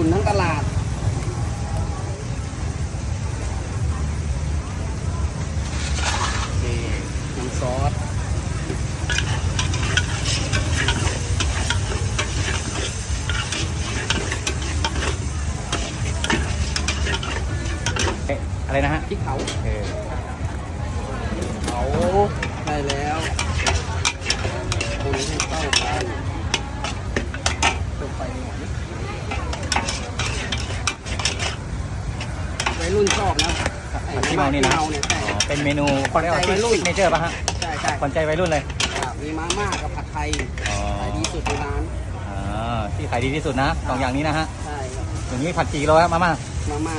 ทุนทั้งตลาด โอเคน้ำซอสเอ๊ะอะไรนะฮะพริกเผาเออเผาได้แล้วคนให้เข้ากันเติมไฟหน่อยวัย รุ่นชอบนะไอ้ผัดขี้เมานี่นะขี้เนี่ยใช่ อ๋อเป็นเมนูเขาเรียกว่าขวัญใจวัยรุ่น ซิกเนเจอร์ป่ะฮะใช่ใช่ขวัญใจวัยรุ่นเลย ครับมีมาม่ากับผัดไทยอ๋อ ขายดีสุดในร้านอ่าที่ขายดีที่สุดนะสองอย่างนี้นะฮะ ใช่ครับอย่างนี้ผัดกี่โลครับมาม่ามาม่า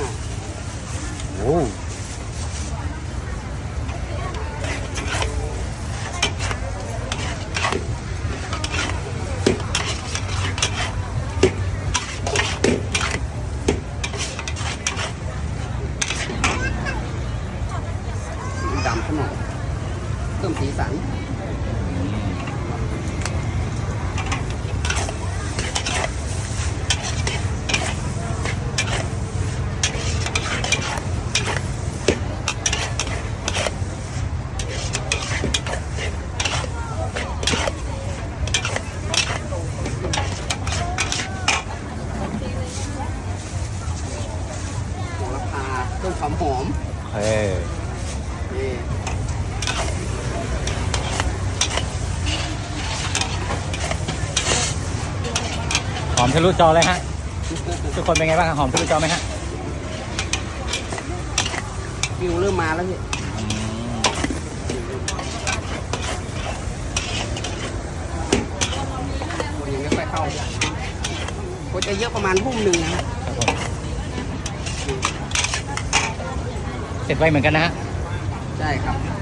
โอ้ ดำขึ้นมเพิ่มสีสันโหระพาเพิ่มความหอมเออนี่ หอมทะลุจอเลยฮะ ทุกคนเป็นไงบ้างฮะหอมทะลุจอไหมฮะวิวเริ่มมาแล้วพี่อืมคนยังไม่ค่อยเข้าคนจะเยอะประมาณทุ่มหนึ่งนะครับผมเสร็จไวเหมือนกันนะฮะ ใช่ครับ